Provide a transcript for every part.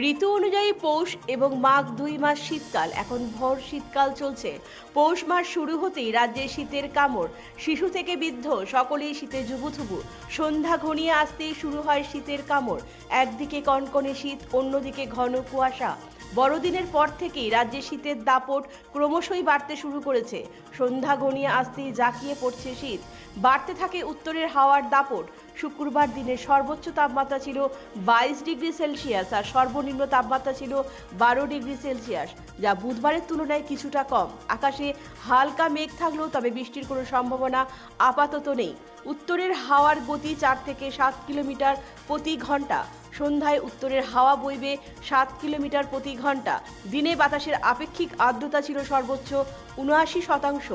ঋতু অনুযায়ী পৌষ এবং মাঘ দুই মাস শীতকাল। এখন ভর শীতকাল চলছে। পৌষ মাস শুরু হতেই রাজ্যে শীতের কামড়। শিশু থেকে বৃদ্ধ, সকলেই শীতে জুবুথুবু সন্ধ্যা ঘনিয়ে আসতেই শুরু হয় শীতের কামড়। একদিকে কনকনে শীত, অন্যদিকে ঘন কুয়াশা। বড়দিনের পর থেকেই রাজ্যে শীতের দাপট ক্রমশই বাড়তে শুরু করেছে। সন্ধ্যা ঘনিয়ে আসতেই জাঁকিয়ে পড়ছে শীত। বাড়তে থাকে উত্তরের হাওয়ার দাপট। শুক্রবার দিনে সর্বোচ্চ তাপমাত্রা ছিল বাইশ ডিগ্রি সেলসিয়াস আর সর্বনিম্ন তাপমাত্রা ছিল বারো ডিগ্রি সেলসিয়াস, যা বুধবারের তুলনায় কিছুটা কম। আকাশে হালকা মেঘ থাকলেও তবে বৃষ্টির কোনো সম্ভাবনা আপাতত নেই। উত্তরের হাওয়ার গতি চার থেকে সাত কিলোমিটার প্রতি ঘণ্টা। সন্ধ্যায় উত্তরের হাওয়া বইবে সাত কিলোমিটার প্রতি ঘণ্টা দিনে বাতাসের আপেক্ষিক আর্দ্রতা ছিল সর্বোচ্চ উনআশি শতাংশ,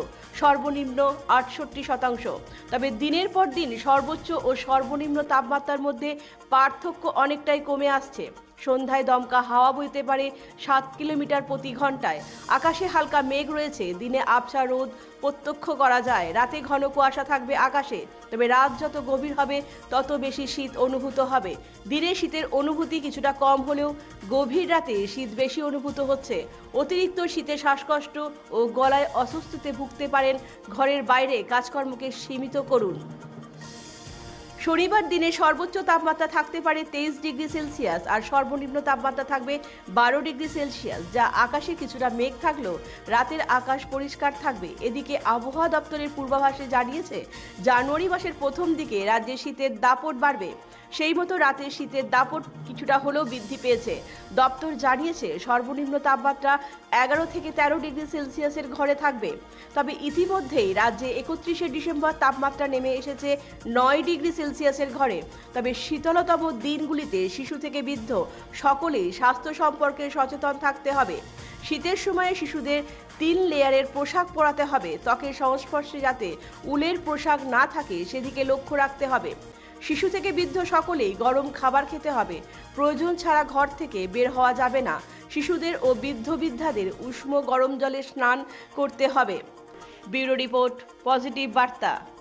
সর্বনিম্ন আটষট্টি শতাংশ। তবে দিনের পর দিন সর্বোচ্চ ও সর্বনিম্ন তাপমাত্রার মধ্যে পার্থক্য অনেকটাই কমে আসছে। সন্ধ্যায় দমকা হাওয়া বইতে পারে সাত কিলোমিটার প্রতি ঘন্টায় আকাশে হালকা মেঘ রয়েছে, দিনে আবছা রোদ প্রত্যক্ষ করা যায়। রাতে ঘন কুয়াশা থাকবে আকাশে, তবে রাত যত গভীর হবে, তত বেশি শীত অনুভূত হবে। দিনে শীতের অনুভূতি কিছুটা কম হলেও গভীর রাতে শীত বেশি অনুভূত হচ্ছে। অতিরিক্ত শীতে শ্বাসকষ্ট ও গলায় অস্বস্তিতে ভুগতে পারেন ঘরের বাইরে কাজকর্মকে সীমিত করুন। শনিবার দিনে সর্বোচ্চ তাপমাত্রা থাকতে পারে তেইশ ডিগ্রি সেলসিয়াস আর সর্বনিম্ন তাপমাত্রা থাকবে বারো ডিগ্রি সেলসিয়াস, যা আকাশে কিছুটা মেঘ থাকলেও রাতের আকাশ পরিষ্কার থাকবে। এদিকে আবহাওয়া দপ্তরের পূর্বাভাসে জানিয়েছে, জানুয়ারি মাসের প্রথম দিকে রাজ্যে শীতের দাপট বাড়বে। সেই মতো রাতে শীতের দাপট কিছুটা হলেও বৃদ্ধি পেয়েছে। দপ্তর জানিয়েছে, সর্বনিম্ন তাপমাত্রা এগারো থেকে তেরো ডিগ্রি সেলসিয়াসের ঘরে থাকবে। তবে ইতিমধ্যেই রাজ্যে একত্রিশে ডিসেম্বর তাপমাত্রা নেমে এসেছে নয় ডিগ্রি সেলসিয়াসের ঘরে। তবে শীতলতম দিনগুলিতে শিশু থেকে বৃদ্ধ সকলেই স্বাস্থ্য সম্পর্কে সচেতন থাকতে হবে। শীতের সময়ে শিশুদের তিন লেয়ারের পোশাক পরাতে হবে। ত্বকের সংস্পর্শে যাতে উলের পোশাক না থাকে, সেদিকে লক্ষ্য রাখতে হবে। শিশু থেকে বৃদ্ধ সকলেই গরম খাবার খেতে হবে। প্রয়োজন ছাড়া ঘর থেকে বের হওয়া যাবে না। শিশুদের ও বৃদ্ধ বৃদ্ধাদের উষ্ণ গরম জলে স্নান করতে হবে। ব্যুরো রিপোর্ট, পজিটিভ বার্তা।